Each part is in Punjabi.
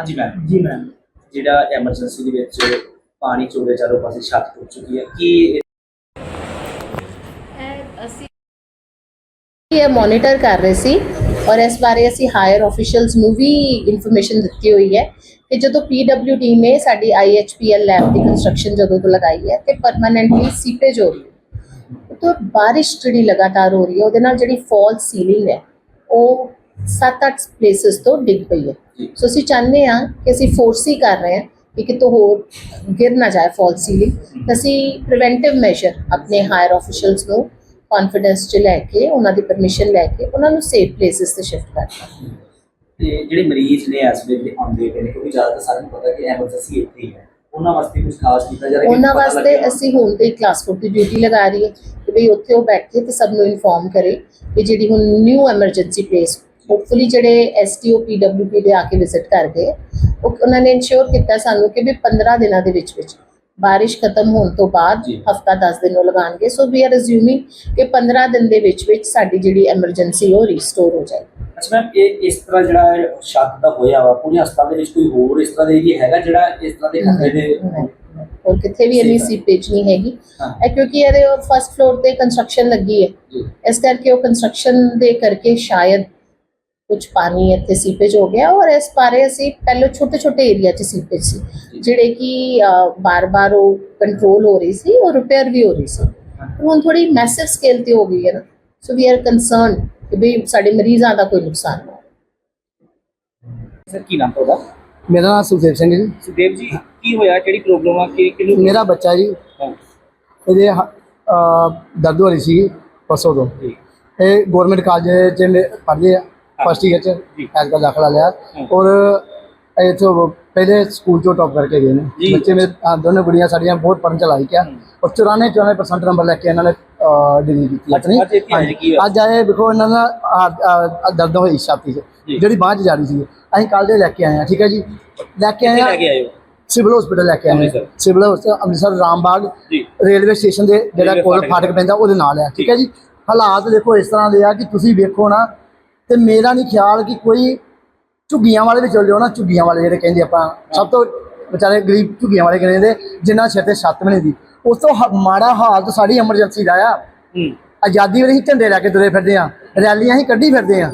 ਹਾਂਜੀ ਮੈਮ ਜੀ ਮੈਮ ਜਿਹੜਾ ਐਮਰਜੈਂਸੀ ਦੇ ਵਿੱਚ ਪਾਣੀ ਚੋਲੇ ਚਾਰੋਂ ਪਾਸੇ ਛੱਤ ਟੁੱਟ ਚੁੱਕੀ ਹੈ ਕੀ ਇਹ ਅਸੀਂ ਇਹ ਮੋਨੀਟਰ ਕਰ ਰਹੇ ਸੀ ਔਰ ਇਸ ਬਾਰੇ ਅਸੀਂ ਹਾਇਰ ਅਫੀਸ਼ੀਅਲਸ ਨੂੰ ਵੀ ਇਨਫੋਰਮੇਸ਼ਨ ਦਿੱਤੀ ਹੋਈ ਹੈ ਕਿ ਜਦੋਂ ਪੀਡਬਲਯੂਡੀ ਨੇ ਸਾਡੀ ਆਈਐਚਪੀਐਲ ਲੈਬ ਦੀ ਕੰਸਟਰਕਸ਼ਨ ਜਦੋਂ ਤੋਂ ਲਗਾਈ ਹੈ ਤੇ ਪਰਮਾਨੈਂਟਲੀ ਸੀਪੇਜ ਹੋ ਰਹੀ ਹੈ। ਤਾਂ ਬਾਰਿਸ਼ ਜਿਹੜੀ ਲਗਾਤਾਰ ਹੋ ਰਹੀ ਹੈ ਉਹਦੇ ਨਾਲ ਜਿਹੜੀ ਫਾਲ ਸੀਲਿੰਗ ਹੈ ਉਹ 7-8 ਪਲੇਸਸ ਤੋਂ ਡਿੱਗ ਪਈ ਹੈ। ਸੋ ਅਸੀਂ ਚਾਹੁੰਦੇ ਹਾਂ ਕਿ ਅਸੀਂ ਫੋਰਸੀ ਕਰ ਰਹੇ ਹਾਂ ਕਿ ਕਿਤੋਂ ਹੋਰ ਗਿਰ ਨਾ ਜਾਏ ਫਾਲ ਸੀਲਿੰਗ ਅਸੀਂ ਪ੍ਰੀਵੈਂਟਿਵ ਮੈਜਰ ਆਪਣੇ ਹਾਇਰ ਅਫੀਸ਼ੀਅਲਸ ਨੂੰ ਕੌਨਫੀਡੈਂਸ ਚ ਲੈ ਕੇ ਉਹਨਾਂ ਦੀ ਪਰਮਿਸ਼ਨ ਲੈ ਕੇ ਉਹਨਾਂ ਨੂੰ ਸੇਫ ਪਲੇਸਸ ਤੇ ਸ਼ਿਫਟ ਕਰਨਾ ਤੇ ਜਿਹੜੇ ਮਰੀਜ਼ ਨੇ ਇਸ ਵੇਲੇ ਆਉਂਦੇ ਪਏ ਨੇ ਕਿਉਂਕਿ ਜ਼ਿਆਦਾਤਰ ਸਾਰਿਆਂ ਨੂੰ ਪਤਾ ਕਿ ਐਮਰਜੈਂਸੀ ਇੱਥੇ ਹੀ ਹੈ ਉਹਨਾਂ ਵਾਸਤੇ ਕੁਝ ਖਾਸ ਕੀਤਾ ਜਾ ਰਿਹਾ ਕਿ ਉਹਨਾਂ ਵਾਸਤੇ। ਅਸੀਂ ਹੁਣ ਤੇ ਕਲਾਸ 4 ਦੀ ਡਿਊਟੀ ਲਗਾ ਰਹੀ ਹੈ ਕਿ ਵੀ ਉੱਥੇ ਉਹ ਬੈਠੇ ਤੇ ਸਭ ਨੂੰ ਇਨਫੋਰਮ ਕਰੇ ਕਿ ਜਿਹੜੀ ਹੁਣ new emergency place hopefully STO STO ਪੀਡਬਲਯੂਪੀ ਦੇ ਆ ਕੇ ਵਿਜ਼ਿਟ ਕਰ ਗਏ ਉਹ ਉਹਨਾਂ ਨੇ ਇਨਸ਼ੋਰ ਕੀਤਾ ਸਾਨੂੰ ਕਿ ਵੀ 15 ਦਿਨਾਂ ਦੇ ਵਿੱਚ ਵਿੱਚ ਬਾਰਿਸ਼ ਖਤਮ ਹੋਣ ਤੋਂ ਬਾਅਦ। ਹਫਤਾ 10 ਦਿਨ ਉਹ ਲਗਾਣਗੇ ਸੋ ਵੀ ਆਰ ਅਸਿਊਮਿੰਗ ਕਿ 15 ਦਿਨ ਦੇ ਵਿੱਚ ਵਿੱਚ ਸਾਡੀ ਜਿਹੜੀ ਐਮਰਜੈਂਸੀ ਉਹ ਰੀਸਟੋਰ ਹੋ ਜਾਏਗੀ। ਅੱਛਾ ਮੈਮ ਇਹ ਇਸ ਤਰ੍ਹਾਂ ਜਿਹੜਾ ਛੱਤ ਦਾ ਹੋਇਆ ਵਾ ਪੂਰੇ ਹਸਪਤਾਲ ਦੇ ਵਿੱਚ ਕੋਈ ਹੋਰ ਇਸ ਤਰ੍ਹਾਂ ਦੇ ਏਰੀਆ ਹੈਗਾ ਜਿਹੜਾ ਇਸ ਤਰ੍ਹਾਂ ਦੇ ਖਤਰੇ ਦੇ ਔਰ ਕਿਤੇ ਵੀ ਇੰਨੀ ਸੀਪੇਜ ਨਹੀਂ ਹੈਗੀ। ਇਹ ਕਿਉਂਕਿ ਇਹਦੇ ਫਸਟ ਫਲੋਰ ਤੇ ਕੰਸਟਰਕਸ਼ਨ ਲੱਗੀ ਹੈ। ਇਸ ਕਰਕੇ ਉਹ ਕੰਸਟਰਕਸ਼ਨ ਦੇ ਕਰਕੇ ਸ਼ਾਇਦ ਕੁਝ ਪਾਣੀ ਇੱਥੇ ਸੀਪੇਜ ਹੋ ਗਿਆ ਔਰ ਇਸ ਬਾਰੇ ਅਸੀਂ ਪਹਿਲੇ ਛੋਟੇ ਛੋਟੇ ਏਰੀਆ 'ਚ ਸੀਪੇਜ ਸੀ ਜਿਹੜੇ ਕਿ ਬਾਰ-ਬਾਰ ਉਹ ਕੰਟਰੋਲ ਹੋ ਰਹੀ ਸੀ ਔਰ ਰਿਪੇਅਰ ਵੀ ਹੋ ਰਹੀ ਸੀ। ਹੁਣ ਥੋੜੀ ਮੈਸਿਵ ਸਕੇਲ ਤੇ ਹੋ ਗਈ ਹੈ ਨਾ ਸੋ ਵੀ ਆਰ ਕਨਸਰਨ ਕਿ ਵੀ ਸਾਡੇ ਮਰੀਜ਼ਾਂ ਦਾ ਕੋਈ ਨੁਕਸਾਨ ਨਾ ਸਰ ਕੀ ਨਾਮ ਤੁਹਾਡਾ? ਮੇਰਾ ਨਾਮ ਸੁਖਦੇਵ ਸਿੰਘ ਜੀ। ਸੁਦੇਵ ਜੀ ਕੀ ਹੋਇਆ? ਕਿਹੜੀ ਪ੍ਰੋਬਲਮ ਆ? ਕਿ ਕਿਹਨੂੰ ਮੇਰਾ ਬੱਚਾ ਜੀ। ਇਹਦੇ ਦਰਦ ਹੋ ਰਹੀ ਸੀ ਪਰਸੋਂ ਤੋਂ। ਇਹ ਗਵਰਨਮੈਂਟ ਕਾਲਜ ਚ ਪੜ੍ਹਦੇ ਆ ਫਸਟ ਈਅਰ ਚ ਜੀ। ਐਸ ਦਾ ਦਾਖਲਾ ਲਿਆ। ਹਾਂ। ਔਰ ਇਥੋਂ ਪਹਿਲੇ ਸਕੂਲ ਚੋਂ ਟੌਪ ਕਰਕੇ ਗਏ ਨੇ। ਜੀ। ਬੱਚੇ ਮੇਰੇ ਅਹ ਦੋਨੋਂ ਗੁੜੀਆਂ ਸਾਡੀਆਂ ਬਹੁਤ ਪੜ੍ਹਨ ਚਲਾਈ ਕਿਆ ਔਰ 94 94% ਨੰਬਰ ਲੈ ਕੇ ਇਹਨਾਂ ਨੇ ਡਿਗਰੀ ਕੀਤੀ। ਆਪਣੀ ਅੱਜ ਆਏ ਦੇਖੋ ਇਹਨਾਂ ਦਾ ਦਰਦ ਹੋਈ ਛਾਤੀ 'ਚ। ਜਿਹੜੀ ਬਾਂਹ 'ਚ ਜਾ ਰਹੀ ਸੀ। ਅਸੀਂ ਕੱਲ ਦੇ ਲੈ ਕੇ ਆਏ ਆ ਠੀਕ ਹੈ ਜੀ? ਲੈ ਕੇ ਆਏ ਆ ਸਿਵਲ ਹਸਪੀਟਲ ਲੈ ਕੇ ਆਏ। Civil hospital Amritsar Rambagh railway station ਦੇ ਜਿਹੜਾ ਕੋਲ ਫਾਟਕ ਫਾਟਕ ਪੈਂਦਾ ਉਹਦੇ ਨਾਲ ਹੈ ਠੀਕ ਹੈ। ਜੀ? ਹਾਲਾਤ ਦੇਖੋ ਇਸ ਤਰ੍ਹਾਂ ਦੇ ਆ ਕਿ ਤੁਸੀਂ ਵੇਖੋ ਨਾ ਤੇ ਮੇਰਾ ਨਹੀਂ ਖਿਆਲ ਕਿ ਕੋਈ ਝੁੱਗੀਆਂ ਵਾਲੇ ਵੀ ਚੱਲ ਜਾਓ ਨਾ ਝੁੱਗੀਆਂ ਵਾਲੇ ਜਿਹੜੇ ਕਹਿੰਦੇ ਆਪਾਂ ਸਭ ਤੋਂ ਵਿਚਾਰੇ ਗਰੀਬ ਝੁੱਗੀਆਂ ਵਾਲੇ ਕਹਿੰਦੇ ਜਿਨ੍ਹਾਂ ਸਿਰ ਤੇ ਛੱਤ ਵੀ ਨਹੀਂ ਦੀ। ਉਸ ਤੋਂ ਮਾੜਾ ਹਾਲ ਤਾਂ ਸਾਡੀ ਐਮਰਜੈਂਸੀ ਦਾ ਆ। ਆਜ਼ਾਦੀ ਵੇਲੇ ਹੀ ਝੰਡੇ ਲੈ ਕੇ ਤੁਰੇ ਫਿਰਦੇ ਆ। ਰੈਲੀਆਂ ਹੀ ਕੱਢੀ ਫਿਰਦੇ ਆ।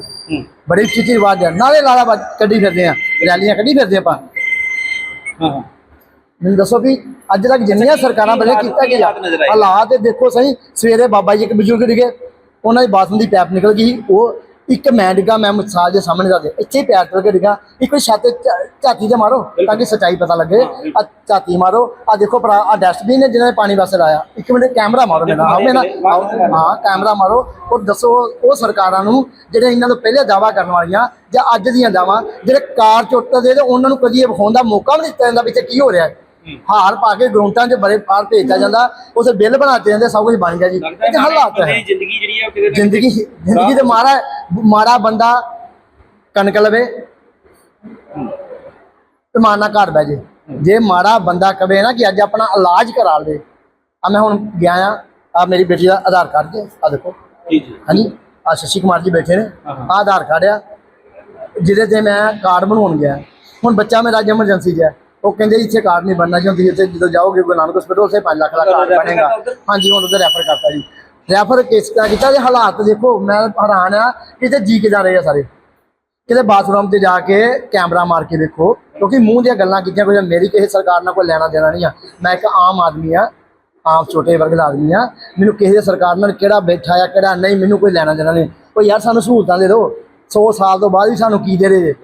ਬੜੀ ਉੱਚੀ ਉੱਚੀ ਆਵਾਜ਼ ਆ। ਨਾਲੇ ਲਾਲਾ ਕੱਢੀ ਫਿਰਦੇ ਆ। ਰੈਲੀਆਂ ਕੱਢੀ ਫਿਰਦੇ ਆਪਾਂ। ਹਾਂ ਹਾਂ। ਮੈਨੂੰ ਦੱਸੋ ਵੀ ਅੱਜ ਤੱਕ ਜਿੰਨੀਆਂ ਸਰਕਾਰਾਂ ਵੱਲੋਂ ਕੀਤਾ ਗਿਆ। ਹਾਲਾਤ ਦੇਖੋ ਸਹੀ ਸਵੇਰੇ ਬਾਬਾ ਜੀ ਇੱਕ ਬਜ਼ੁਰਗ ਡਿਗੇ ਉਹਨਾਂ ਦੀ ਬਾਥਰੂਮ ਦੀ ਪੈਪ ਨਿਕਲ ਗਈ ਉਹ ਇੱਕ ਮੈਂ ਡਿੱਗਾ ਮੈਂ ਮਿਸਾਲ ਦੇ ਸਾਹਮਣੇ ਦਾ ਦੇ ਇੱਥੇ ਹੀ ਪੈਰ ਤੋਂ ਕੇ ਡਿੱਗਾ। ਇੱਕ ਵਾਰੀ ਛੱਤ ਝਾਤੀ ਤੇ ਮਾਰੋ ਤਾਂ ਕਿ ਸੱਚਾਈ ਪਤਾ ਲੱਗੇ। ਆ ਝਾਤੀ ਮਾਰੋ। ਆ ਦੇਖੋ ਭਰਾ ਆ ਡਸਟਬਿਨ ਹੈ ਜਿਹਨਾਂ ਨੇ ਪਾਣੀ ਵਾਸਤੇ ਲਾਇਆ। ਇੱਕ ਮਿੰਟ ਕੈਮਰਾ ਮਾਰੋ ਮੇਰਾ ਹਾਂ ਮੇਰਾ ਹਾਂ ਕੈਮਰਾ ਮਾਰੋ। ਔਰ ਦੱਸੋ ਉਹ ਸਰਕਾਰਾਂ ਨੂੰ ਜਿਹੜੇ ਇਹਨਾਂ ਤੋਂ ਪਹਿਲੇ ਦਾਵਾ ਕਰਨ ਵਾਲੀਆਂ ਜਾਂ ਅੱਜ ਦੀਆਂ ਦਾਵਾ ਜਿਹੜੇ ਕਾਰ ਚੁੱਟਦੇ ਤੇ ਉਹਨਾਂ ਨੂੰ ਕਦੀ ਇਹ ਵਿਖਾਉਣ ਦਾ ਮੌਕਾ ਵੀ ਨਹੀਂ ਦਿੱਤਾ ਜਾਂਦਾ ਵੀ ਇੱਥੇ ਕੀ ਹੋ ਰਿਹਾ ਹੈ। ਹਾਰ ਪਾ ਕੇ ਗਰਾਊਂਡਾਂ 'ਚ ਬੜੇ ਬਾਹਰ ਭੇਜਿਆ ਜਾਂਦਾ। ਉਸੇ ਬਿੱਲ ਬਣਾਤੇ ਜਾਂਦੇ ਸਭ ਕੁਝ ਬਣ ਗਿਆ ਜੀ। ਇਹ ਹਾਲਾਤ ਹੈ ਜ਼ਿੰਦਗੀ ਜਿਹੜੀ ਹੈ ਉਹ ਕਿਤੇ ਨਾ ਜ਼ਿੰਦਗੀ ਜ਼ਿੰਦਗੀ ਤੇ ਮਾਰਾ ਮਾਰਾ ਬੰਦਾ ਕਣਕ ਲਵੇ ਤੇ ਮਾਨਾ ਘਰ ਬਹਿ ਜੇ। ਜੇ ਮਾੜਾ ਬੰਦਾ ਕਵੇ ਨਾ ਕਿ ਅੱਜ ਆਪਣਾ ਇਲਾਜ ਕਰਾ ਲਵੇ ਆ ਮੈਂ ਹੁਣ ਗਿਆ ਆ ਆ ਮੇਰੀ ਬੇਟੀ ਦਾ ਆਧਾਰ ਕਾਰਡ ਤੇ ਆ ਦੇਖੋ। ਜੀ ਜੀ। ਹਾਂਜੀ ਆ ਸ਼ਸ਼ੀ ਕੁਮਾਰ ਜੀ ਬੈਠੇ ਨੇ। ਆ ਆਧਾਰ ਕਾਰਡ ਆ ਜਿਹਦੇ ਤੇ ਮੈਂ ਕਾਰਡ ਬਣਾਉਣ ਗਿਆ। ਹੁਣ ਬੱਚਾ ਮੇਰਾ ਐਮਰਜੈਂਸੀ 'ਚ ਹੈ ਉਹ ਕਹਿੰਦੇ ਇੱਥੇ ਕਾਰਡ ਨਹੀਂ ਬਣਨਾ ਜੀ ਤੁਸੀਂ ਇੱਥੇ ਜਦੋਂ ਜਾਓਗੇ ਗੁਰੂ ਨਾਨਕ ਹਸਪੀਟਲ ਉੱਥੇ 5 ਲੱਖ ਦਾ ਕਾਰਡ ਬਣੇਗਾ। ਉੱਧਰ? ਹਾਂਜੀ ਹੁਣ ਉਹਦੇ ਰੈਫਰ ਕਰਤਾ ਜੀ। ਰੈਫਰ ਕਿਸ ਤਰ੍ਹਾਂ ਕੀਤਾ ਜੇ ਹਾਲਾਤ ਦੇਖੋ, ਮੈਂ ਹੈਰਾਨ ਆ, ਕਿਤੇ ਜੀ ਕੇ ਜਾ ਰਹੇ ਆ ਸਾਰੇ। ਕਿਤੇ ਬਾਥਰੂਮ ਤੇ ਜਾ ਕੇ ਕੈਮਰਾ ਮਾਰ ਕੇ ਦੇਖੋ, ਕਿਉਂਕਿ ਮੂੰਹ ਦੀਆਂ ਗੱਲਾਂ ਕੀਤੀਆਂ ਕੋਈ ਮੇਰੀ ਕਿਸੇ ਸਰਕਾਰ ਨਾਲ ਕੋਈ ਲੈਣਾ ਦੇਣਾ ਨਹੀਂ ਆ। ਮੈਂ ਇੱਕ ਆਮ ਆਦਮੀ ਆ, ਆਮ ਛੋਟੇ ਵਰਗ ਦਾ ਆਦਮੀ ਆ। ਮੈਨੂੰ ਕਿਸੇ ਦੀ ਸਰਕਾਰ ਨਾਲ ਕਿਹੜਾ ਬੈਠਾ ਆ ਕਿਹੜਾ ਨਹੀਂ, ਮੈਨੂੰ ਕੋਈ ਲੈਣਾ ਦੇਣਾ ਨਹੀਂ। ਕੋਈ ਯਾਰ ਸਾਨੂੰ ਸਹੂਲਤਾਂ ਦੇ ਦਿਓ 100 ਸਾਲ ਤੋਂ ਬਾਅਦ ਵੀ ਸਾਨੂੰ ਕੀ ਦੇ ਰਹੇ ਜੇ?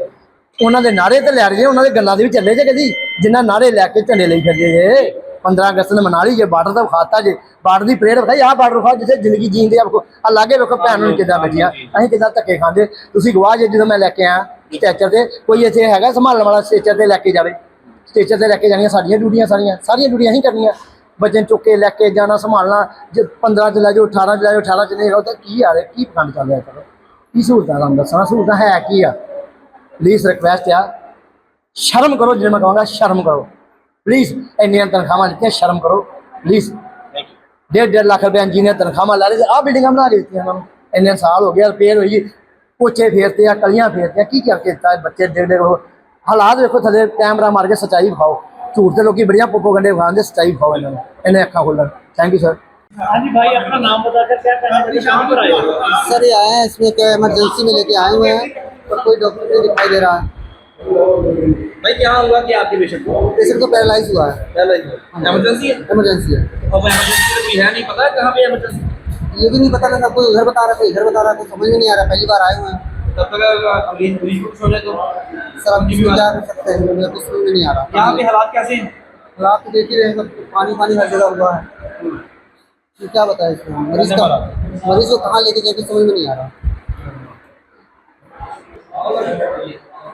ਉਹਨਾਂ ਦੇ ਨਾਰੇ ਤੇ ਲੈ ਰਹੇ ਉਹਨਾਂ ਦੇ ਗੱਲਾਂ ਦੇ ਵੀ ਚੱਲੇ ਜੇ ਕਦੀ, ਜਿੰਨਾ ਨਾਰੇ ਲੈ ਕੇ ਝੰਡੇ ਲਈ ਫਿਰਦੇ ਜੇ। 15 ਅਗਸਤ ਨੂੰ ਮਨਾ ਲਈ ਜੇ ਬਾਰਡਰ ਤਾਂ ਖਾਤਾ ਜੇ, ਬਾਰਡਰ ਦੀ ਪਰੇਡ ਵਿਖਾਈ, ਆਹ ਬਾਰਡਰ ਵਿਖਾ ਜਿੱਥੇ ਜ਼ਿੰਦਗੀ ਜੀਂਦੇ ਆ ਆ, ਵੇਖੋ ਭੈਣ ਨੂੰ ਕਿੱਦਾਂ ਬੈਠੀਆਂ, ਅਸੀਂ ਕਿੱਦਾਂ ਧੱਕੇ ਖਾਂਦੇ, ਤੁਸੀਂ ਗਵਾਹ ਜੇ ਜਦੋਂ ਮੈਂ ਲੈ ਕੇ ਆਇਆ ਸਟੇਚਰ ਤੇ, ਕੋਈ ਇੱਥੇ ਹੈਗਾ ਸੰਭਾਲਣ ਵਾਲਾ ਸਟੇਚਰ ਤੇ ਲੈ ਕੇ ਜਾਵੇ, ਸਟੇਚਰ ਤੇ ਲੈ ਕੇ ਜਾਣੀਆਂ ਸਾਡੀਆਂ ਡਿਊਟੀਆਂ ਸਾਰੀਆਂ ਸਾਰੀਆਂ ਡਿਊਟੀਆਂ ਅਸੀਂ ਕਰਨੀਆਂ ਬੱਚੇ ਨੂੰ ਚੁੱਕ ਕੇ ਲੈ ਕੇ ਜਾਣਾ, ਸੰਭਾਲਣਾ, ਜੇ 15 ਚ ਲੈ ਜਾਓ 18 ਚ ਲੈ ਜਾਓ 18 ਚ ਨਹੀਂ ਹੈਗਾ ਤਾਂ ਕੀ ਆ ਰਿਹਾ, ਕੀ ਪਖੰਡ ਚੱਲ ਰਿਹਾ ਚਲੋ ਕੀ ਸਹੂਲਤਾਂ ਤੁਹਾਨੂੰ ਦੱਸਣਾ ਸਹੂਲਤਾਂ ਹੈ ਕੀ ਆ? ਪਲੀਜ਼ ਰਿਕਵੈਸਟ ਆ, ਸ਼ਰਮ ਕਰੋ, ਜਿਵੇਂ ਮੈਂ ਕਹਾਂਗਾ, ਸ਼ਰਮ ਕਰੋ। ਪਲੀਜ਼ ਇੰਨੀਆਂ ਤਨਖਾਹਾਂ ਦਿੱਤੀਆਂ ਸ਼ਰਮ ਕਰੋ ਪਲੀਜ਼ ਥੈਂਕ ਯੂ ਡੇਢ ਡੇਢ ਲੱਖ ਰੁਪਏ ਇੰਜੀਨੀਅਰ ਤਨਖਾਹਾਂ ਲੈ ਰਹੇ ਆ ਬਿਲਡਿੰਗਾਂ ਬਣਾ ਕੇ ਦਿੱਤੀਆਂ ਇਹਨਾਂ ਨੂੰ ਇੰਨੇ ਸਾਲ ਹੋ ਗਏ ਰਿਪੇਅਰ ਹੋਈ ਪੋਚੇ ਫੇਰਤੇ ਆ ਕਲੀਆਂ ਫੇਰਤੀਆਂ ਕੀ ਕਰਕੇ ਦਿੱਤਾ ਇਹ ਬੱਚੇ ਡੇਢ ਡੇਢ ਉਹ ਹਾਲਾਤ ਵੇਖੋ ਥੱਲੇ ਕੈਮਰਾ ਮਾਰ ਕੇ ਸੱਚਾਈ ਵਿਖਾਓ ਝੂਠ ਤੇ ਲੋਕੀ ਬੜੀਆਂ ਪ੍ਰੋਪੋਗੰਡੇ ਵਿਖਾਉਂਦੇ ਸੱਚਾਈ ਵਿਖਾਓ ਇਹਨਾਂ ਨੂੰ ਇਹਨੇ ਅੱਖਾਂ ਖੋਲਣ ਥੈਂਕ ਯੂ ਸਰ हाँ जी भाई अपना नाम बताकर क्या कहना चाहिए कहाँ पर आए हो सर ये आए हैं इसमें क्या इमरजेंसी में लेके आए हुए हैं पर कोई डॉक्टर नहीं दिखाई दे रहा है भाई क्या हुआ कि आपके पेशेंट को? पेशेंट को पैरालाइज हुआ है। पैरालाइज इमरजेंसी है। इमरजेंसी है? अब इमरजेंसी में भी है नहीं पता कहाँ पे इमरजेंसी ये भी नहीं पता लगा कोई उधर बता रहा कोई इधर बता रहा कोई समझ में नहीं आ रहा पहली बार आए हुए हैं। तब तक सोने तो सर हम किसी जा सकते हैं? मुझे कुछ समझ में नहीं आ रहा। यहाँ पे हालात कैसे हैं? रात को देख ही रहे हैं सब पानी पानी हर जगह हुआ है। तो क्या बताए इसमें? मरीज़ का मरीज़ को कहाँ लेके जाए समझ में नहीं आ रहा।